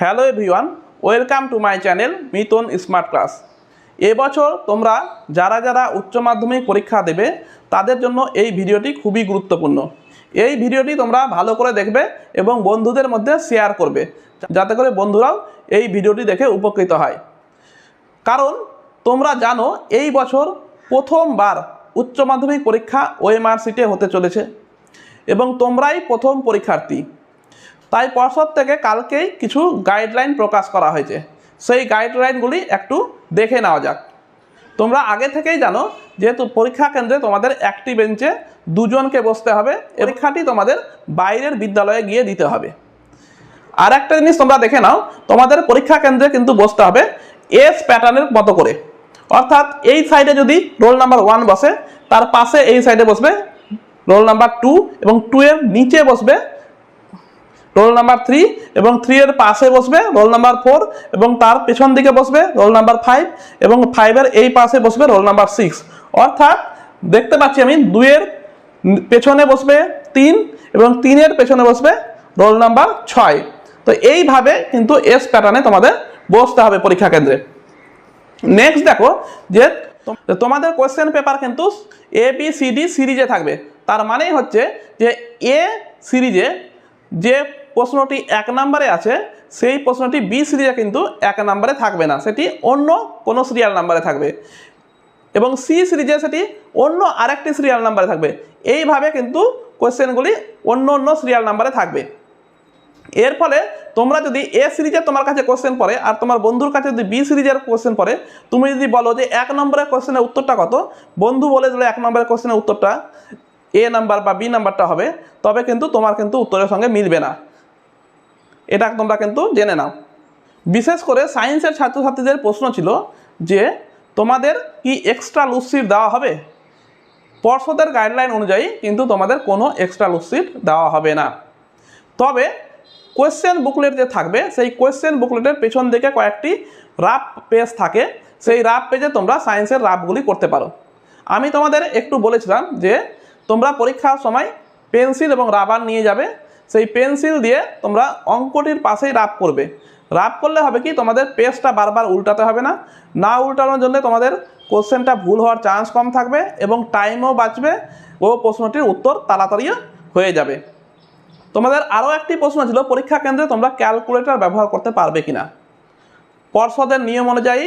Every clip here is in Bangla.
Hello everyone, welcome to my channel মিতন smart class. এবছর তোমরা যারা যারা উচ্চ মাধ্যমিক পরীক্ষা দেবে, তাদের জন্য এই ভিডিওটি খুবই গুরুত্বপূর্ণ। এই ভিডিওটি তোমরা ভালো করে দেখবে এবং বন্ধুদের মধ্যে শেয়ার করবে, যাতে করে বন্ধুরাও এই ভিডিওটি দেখে উপকৃত হয়। কারণ তোমরা জানো, এই বছর প্রথমবার উচ্চ মাধ্যমিক পরীক্ষা ওএমআর সিটে হতে চলেছে এবং তোমরাই প্রথম পরীক্ষার্থী। তাই পর্ষদ থেকে কালকেই কিছু গাইডলাইন প্রকাশ করা হয়েছে। সেই গাইডলাইনগুলি একটু দেখে নেওয়া যাক। তোমরা আগে থেকেই জানো, যেহেতু পরীক্ষা কেন্দ্রে তোমাদের একটি বেঞ্চে দুজনকে বসতে হবে পরীক্ষাটি তোমাদের বাইরের বিদ্যালয়ে গিয়ে দিতে হবে। আর একটা জিনিস তোমরা দেখে নাও, তোমাদের পরীক্ষা কেন্দ্রে কিন্তু বসতে হবে এস প্যাটার্নের মতো করে। অর্থাৎ এই সাইডে যদি রোল নাম্বার ওয়ান বসে, তার পাশে এই সাইডে বসবে রোল নাম্বার টু এবং টু এর নিচে বসবে রোল নাম্বার থ্রি এবং থ্রি এর পাশে বসবে রোল নাম্বার ফোর এবং তার পেছন দিকে বসবে রোল নাম্বার ফাইভ এবং ফাইভের এই পাশে বসবে রোল নাম্বার সিক্স অর্থাৎ দেখতে পাচ্ছি আমি দুইয়ের পেছনে বসবে তিন এবং তিনের পেছনে বসবে রোল নাম্বার ছয়। তো এইভাবে কিন্তু এস প্যাটার্নে তোমাদের বসতে হবে পরীক্ষা কেন্দ্রে। নেক্সট দেখো যে তোমাদের কোয়েশ্চেন পেপার কিন্তু এ বি সি ডি সিরিজে থাকবে। তার মানেই হচ্ছে যে এ সিরিজে যে প্রশ্নটি এক নম্বরে আছে, সেই প্রশ্নটি বি সিরিজে কিন্তু এক নম্বরে থাকবে না, সেটি অন্য কোনো সিরিয়াল নাম্বারে থাকবে। এবং সি সিরিজে সেটি অন্য আরেকটি সিরিয়াল নাম্বারে থাকবে। এইভাবে কিন্তু কোয়েশ্চেনগুলি অন্য অন্য সিরিয়াল নাম্বারে থাকবে। এর ফলে তোমরা যদি এ সিরিজে তোমার কাছে কোশ্চেন পড়ে আর তোমার বন্ধুর কাছে যদি বি সিরিজের কোশ্চেন পড়ে, তুমি যদি বলো যে এক নম্বরের কোশ্চেনের উত্তরটা কত, বন্ধু বলে দিলে এক নম্বরের কোশ্চেনের উত্তরটা, এ নাম্বার বা বি নাম্বারটা হবে, তবে কিন্তু তোমার কিন্তু উত্তরের সঙ্গে মিলবে না। এটা তোমরা কিন্তু জেনে নাও। বিশেষ করে সায়েন্সের ছাত্রছাত্রীদের প্রশ্ন ছিল যে, তোমাদের কি এক্সট্রা লুসিট দেওয়া হবে? পর্ষদের গাইডলাইন অনুযায়ী কিন্তু তোমাদের কোনো এক্সট্রা লুসিট দেওয়া হবে না। তবে কোয়েশ্চেন বুকলেট যে থাকবে, সেই কোয়েশ্চেন বুকলেটের পেছন দিকে কয়েকটি রাফ পেজ থাকে। সেই রাফ পেজে তোমরা সায়েন্সের রাফগুলি করতে পারো। আমি তোমাদের একটু বলেছিলাম যে, তোমরা পরীক্ষার সময় পেন্সিল এবং রাবার নিয়ে যাবে। সেই পেন্সিল দিয়ে তোমরা অঙ্কটির পাশেই রাফ করবে। রাফ করলে হবে কি, তোমাদের পেজটা বারবার উল্টাতে হবে না। না উল্টানোর জন্য তোমাদের কোশ্চেনটা ভুল হওয়ার চান্স কম থাকবে এবং টাইমও বাঁচবে ও প্রশ্নটির উত্তর তাড়াতাড়িও হয়ে যাবে। তোমাদের আরও একটি প্রশ্ন ছিল, পরীক্ষা কেন্দ্রে তোমরা ক্যালকুলেটর ব্যবহার করতে পারবে কিনা? পর্ষদের নিয়ম অনুযায়ী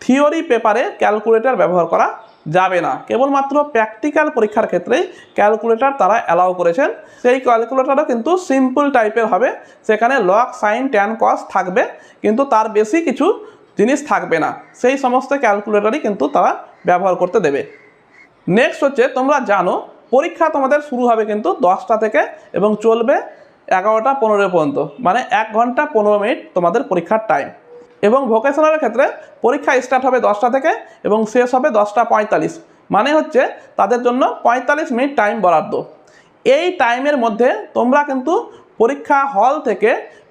থিওরি পেপারে ক্যালকুলেটর ব্যবহার করা যাবে না। কেবলমাত্র প্র্যাকটিক্যাল পরীক্ষার ক্ষেত্রে ক্যালকুলেটর তারা অ্যালাউ করেছেন। সেই ক্যালকুলেটরও কিন্তু সিম্পল টাইপের হবে। সেখানে লক সাইন ট্যান কস থাকবে। কিন্তু তার বেশি কিছু জিনিস থাকবে না। সেই সমস্ত ক্যালকুলেটরই কিন্তু তারা ব্যবহার করতে দেবে। নেক্সট হচ্ছে, তোমরা জানো, পরীক্ষা তোমাদের শুরু হবে কিন্তু দশটা থেকে এবং চলবে এগারোটা পনেরো পর্যন্ত। মানে এক ঘণ্টা পনেরো মিনিট তোমাদের পরীক্ষার টাইম এবং ভোকেশনালের ক্ষেত্রে পরীক্ষা স্টার্ট হবে দশটা থেকে এবং শেষ হবে দশটা পঁয়তাল্লিশ। মানে হচ্ছে তাদের জন্য পঁয়তাল্লিশ মিনিট টাইম বরাদ্দ। এই টাইমের মধ্যে তোমরা কিন্তু পরীক্ষা হল থেকে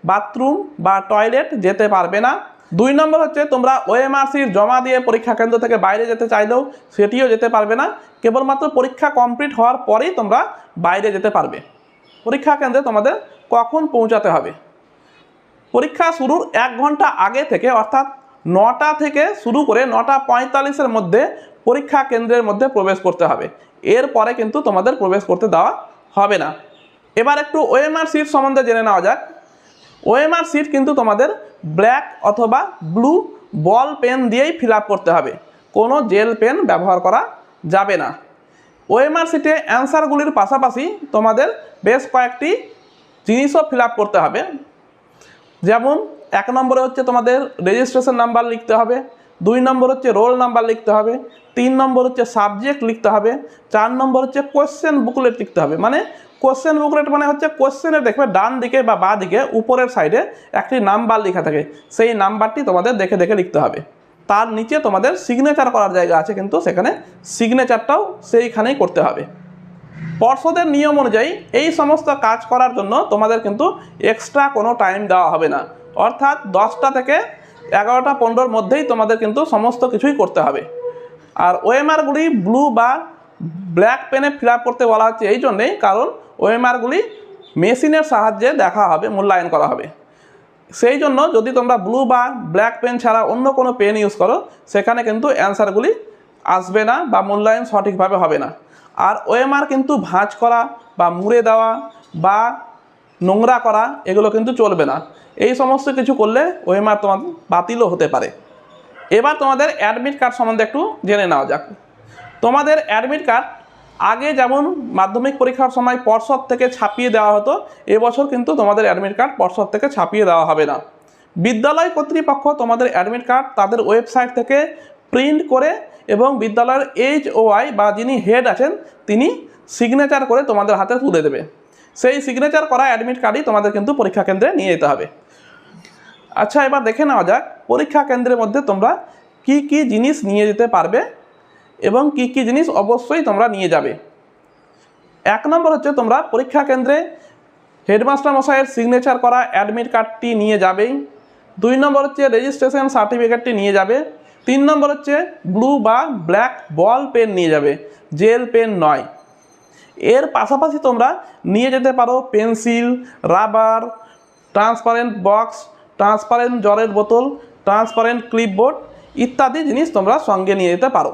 বাথরুম বা টয়লেট যেতে পারবে না। দুই নম্বর হচ্ছে তোমরা ওএমআরসির জমা দিয়ে পরীক্ষা কেন্দ্র থেকে বাইরে যেতে চাইলেও সেটিও যেতে পারবে না। কেবলমাত্র পরীক্ষা কমপ্লিট হওয়ার পরেই তোমরা বাইরে যেতে পারবে। পরীক্ষা কেন্দ্রে তোমাদের কখন পৌঁছাতে হবে? পরীক্ষা শুরুর এক ঘণ্টা আগে থেকে, অর্থাৎ নটা থেকে শুরু করে নটা পঁয়তাল্লিশের মধ্যে পরীক্ষা কেন্দ্রের মধ্যে প্রবেশ করতে হবে। এরপরে কিন্তু তোমাদের প্রবেশ করতে দেওয়া হবে না। এবার একটু ওএমআর সিট সম্বন্ধে জেনে নেওয়া যাক। ওএমআর সিট কিন্তু তোমাদের ব্ল্যাক অথবা ব্লু বল পেন দিয়েই ফিল করতে হবে। কোনো জেল পেন ব্যবহার করা যাবে না। ওএমআর সিটে অ্যান্সারগুলির পাশাপাশি তোমাদের বেশ কয়েকটি জিনিসও ফিল করতে হবে। যেমন, এক নম্বরে হচ্ছে তোমাদের রেজিস্ট্রেশন নাম্বার লিখতে হবে, দুই নম্বর হচ্ছে রোল নাম্বার লিখতে হবে, তিন নম্বর হচ্ছে সাবজেক্ট লিখতে হবে, চার নম্বর হচ্ছে কোশ্চেন বুকলেট লিখতে হবে। মানে কোশ্চেন বুকলেট মানে হচ্ছে কোশ্চেনের দেখবে ডান দিকে বা বাঁ দিকে, উপরের সাইডে একটি নাম্বার লেখা থাকে। সেই নাম্বারটি তোমাদের দেখে দেখে লিখতে হবে। তার নিচে তোমাদের সিগনেচার করার জায়গা আছে, কিন্তু সেখানে সিগনেচারটাও সেইখানেই করতে হবে। পর্ষদের নিয়ম অনুযায়ী এই সমস্ত কাজ করার জন্য তোমাদের কিন্তু এক্সট্রা কোনো টাইম দেওয়া হবে না। অর্থাৎ দশটা থেকে এগারোটা, পনেরোর মধ্যেই তোমাদের কিন্তু সমস্ত কিছুই করতে হবে। আর ওএমআরগুলি ব্লু বা ব্ল্যাক পেনে ফিল করতে বলা হচ্ছে এই জন্যেই কারণ ওএমআরগুলি মেশিনের সাহায্যে দেখা হবে, মূল্যায়ন করা হবে। সেই জন্য যদি তোমরা ব্লু বা ব্ল্যাক পেন ছাড়া অন্য কোনো পেন ইউজ করো, সেখানে কিন্তু অ্যান্সারগুলি আসবে না বা মূল্যায়ন সঠিকভাবে হবে না। আর ওএমআর কিন্তু ভাঁজ করা বা মুড়ে দেওয়া বা নোংরা করা, এগুলো কিন্তু চলবে না। এই সমস্ত কিছু করলে ওএমআর তোমার বাতিলও হতে পারে। এবার তোমাদের অ্যাডমিট কার্ড সম্বন্ধে একটু জেনে নেওয়া যাক। তোমাদের অ্যাডমিট কার্ড আগে যেমন মাধ্যমিক পরীক্ষার সময় পর্ষদ থেকে ছাপিয়ে দেওয়া হতো, এবছর কিন্তু তোমাদের অ্যাডমিট কার্ড পর্ষদ থেকে ছাপিয়ে দেওয়া হবে না। বিদ্যালয় কর্তৃপক্ষ তোমাদের অ্যাডমিট কার্ড তাদের ওয়েবসাইট থেকে প্রিন্ট করে এবং বিদ্যালয়ের এইচ ও আই বা যিনি হেড আছেন, তিনি সিগনেচার করে তোমাদের হাতে তুলে দেবে। সেই সিগনেচার করা অ্যাডমিট কার্ডই তোমাদের কিন্তু পরীক্ষা কেন্দ্রে নিয়ে যেতে হবে। আচ্ছা এবার দেখে নেওয়া যাক, পরীক্ষা কেন্দ্রের মধ্যে তোমরা কি কি জিনিস নিয়ে যেতে পারবে এবং কি কি জিনিস অবশ্যই তোমরা নিয়ে যাবে। এক নম্বর হচ্ছে তোমরা পরীক্ষা কেন্দ্রে হেডমাস্টার মশাইয়ের সিগনেচার করা অ্যাডমিট কার্ডটি নিয়ে যাবেই। দুই নম্বর হচ্ছে রেজিস্ট্রেশন সার্টিফিকেটটি নিয়ে যাবে। তিন নম্বর হচ্ছে ব্লু বা ব্ল্যাক বল পেন নিয়ে যাবে জেল পেন নয়। এর পাশাপাশি তোমরা নিয়ে যেতে পারো pencil rubber transparent box transparent জলের বোতল ট্রান্সপারেন্ট ক্লিপবোর্ড ইত্যাদি জিনিস তোমরা সঙ্গে নিয়ে যেতে পারো।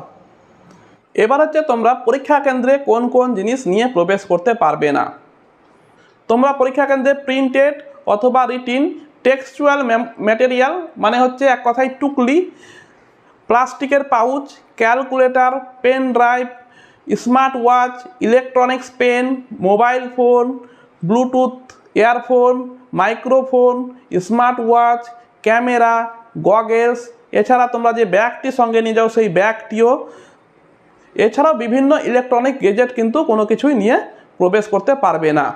এবার হচ্ছে তোমরা পরীক্ষা কেন্দ্রে কোন কোন জিনিস নিয়ে প্রবেশ করতে পারবে না। তোমরা পরীক্ষা কেন্দ্রে প্রিন্টেড অথবা রিটিন টেক্সচুয়াল ম্যাটেরিয়াল মানে হচ্ছে এক কথায় টুকলি প্লাস্টিকের pouch, calculator, pen drive smart watch electronics pen, mobile phone, bluetooth, earphone, microphone smart watch camera, goggles. এছাড়া তোমরা যে ব্যাগটি সঙ্গে নিয়ে যাও, সেই ব্যাগটিও। এছাড়াও বিভিন্ন ইলেকট্রনিক গেজেট কিন্তু কোনো কিছুই নিয়ে প্রবেশ করতে পারবে না।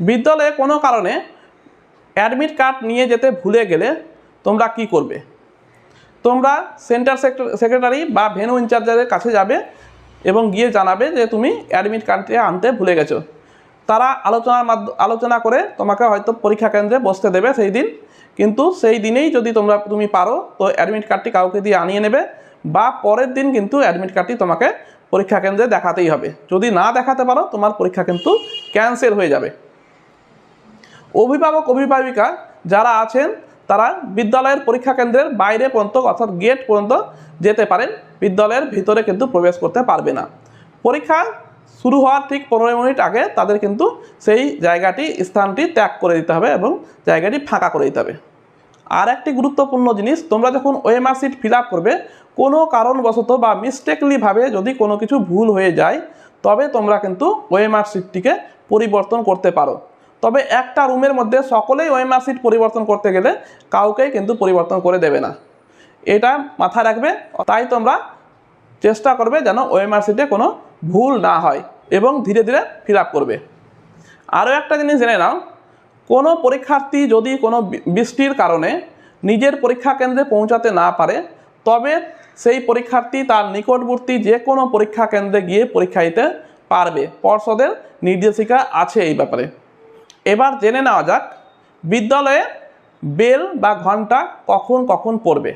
বিদ্যালয়ে কোনো কারণে অ্যাডমিট কার্ড নিয়ে যেতে ভুলে গেলে তোমরা কি করবে? তোমরা সেন্টার সেক্রেটারি বা ভেনু ইনচার্জারের কাছে যাবে এবং গিয়ে জানাবে যে তুমি অ্যাডমিট কার্ডটি আনতে ভুলে গেছো। তারা আলোচনার মাধ্য, আলোচনা করে তোমাকে হয়তো পরীক্ষা কেন্দ্রে বসতে দেবে সেই দিন। কিন্তু সেই দিনেই যদি তোমরা, তুমি পারো, তো অ্যাডমিট কার্ডটি কাউকে দিয়ে আনিয়ে নেবে বা পরের দিন কিন্তু অ্যাডমিট কার্ডটি তোমাকে পরীক্ষা কেন্দ্রে দেখাতেই হবে। যদি না দেখাতে পারো, তোমার পরীক্ষা কিন্তু ক্যান্সেল হয়ে যাবে। অভিভাবক, অভিভাবিকা যারা আছেন তারা বিদ্যালয়ের পরীক্ষা কেন্দ্রের বাইরে পর্যন্ত, অর্থাৎ গেট পর্যন্ত যেতে পারেন। বিদ্যালয়ের ভিতরে কিন্তু প্রবেশ করতে পারবে না। পরীক্ষা শুরু হওয়ার ঠিক পনেরো মিনিট আগে তাদের কিন্তু সেই জায়গাটি, স্থানটি ত্যাগ করে দিতে হবে এবং জায়গাটি ফাঁকা করে দিতে হবে। আর একটি গুরুত্বপূর্ণ জিনিস, তোমরা যখন ওএমআর সিট ফিল করবে, কোনো কারণবশত বা মিস্টেকলিভাবে যদি কোনো কিছু ভুল হয়ে যায়, তবে তোমরা কিন্তু ওএমআর সিটটিকে পরিবর্তন করতে পারো। তবে একটা রুমের মধ্যে সকলেই ওএমআর সিট পরিবর্তন করতে গেলে কাউকেই কিন্তু পরিবর্তন করে দেবে না। এটা মাথায় রাখবে, তাই তোমরা চেষ্টা করবে যেন ওএমআর সিটে কোনো ভুল না হয় এবং ধীরে ধীরে ফিল করবে। আরও একটা জিনিস জেনে নাও, কোনো পরীক্ষার্থী যদি কোনো বৃষ্টির কারণে নিজের পরীক্ষা কেন্দ্রে পৌঁছাতে না পারে, তবে সেই পরীক্ষার্থী তার নিকটবর্তী যে কোনো পরীক্ষা কেন্দ্রে গিয়ে পরীক্ষা দিতে পারবে। পর্ষদের নির্দেশিকা আছে এই ব্যাপারে। এবার জেনে নেওয়া যাক, বিদ্যালয়ে বেল বা ঘণ্টা কখন কখন পড়বে।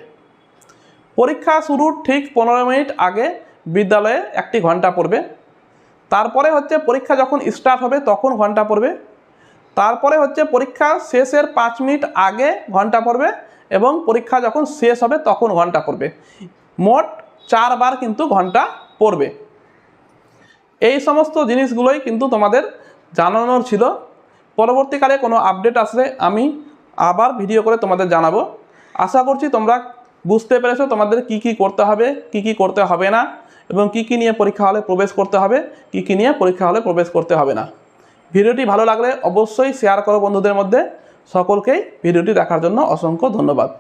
পরীক্ষা শুরুর ঠিক পনেরো মিনিট আগে বিদ্যালয়ে একটি ঘণ্টা পড়বে। তারপরে হচ্ছে পরীক্ষা যখন স্টার্ট হবে তখন ঘণ্টা পড়বে। তারপরে হচ্ছে পরীক্ষা শেষের পাঁচ মিনিট আগে ঘণ্টা পড়বে এবং পরীক্ষা যখন শেষ হবে তখন ঘণ্টা পড়বে। মোট চারবার কিন্তু ঘণ্টা পড়বে। এই সমস্ত জিনিসগুলোই কিন্তু তোমাদের জানানোর ছিল। পরবর্তীকালে কোনো আপডেট আসলে আমি আবার ভিডিও করে তোমাদের জানাব। আশা করছি তোমরা বুঝতে পেরেছ তোমাদের কি কি করতে হবে, কি কি করতে হবে না, এবং কি কি নিয়ে পরীক্ষা হলে প্রবেশ করতে হবে, কি কি নিয়ে পরীক্ষা হলে প্রবেশ করতে হবে না। ভিডিওটি ভালো লাগলে অবশ্যই শেয়ার করো বন্ধুদের মধ্যে। সকলকেই ভিডিওটি দেখার জন্য অসংখ্য ধন্যবাদ।